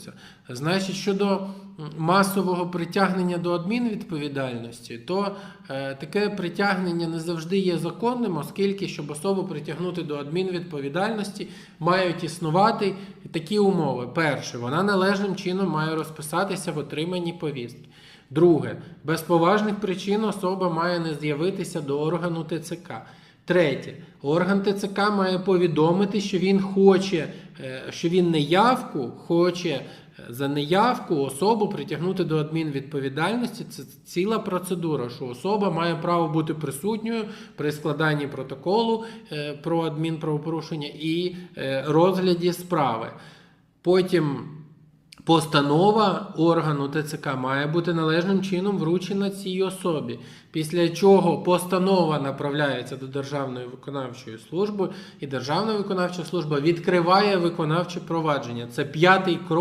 відбувся. Значить, щодо масового притягнення до адмінвідповідальності, то е, таке притягнення не завжди є законним, оскільки, щоб особу притягнути до адмінвідповідальності, мають існувати такі умови. Перше, вона належним чином має розписатися в отриманні повістки. Друге, без поважних причин особа має не з'явитися до органу ТЦК. Третє, орган ТЦК має повідомити, що він хоче, що він неявку хоче е, за неявку особу притягнути до адмінвідповідальності. Це ціла процедура, що особа має право бути присутньою при складанні протоколу е, про адмінправопорушення і е, розгляді справи. Потім Постанова органу ТЦК має бути належним чином вручена цій особі, після чого постанова направляється до Державної виконавчої служби, і Державна виконавча служба відкриває виконавче провадження. Це п'ятий крок.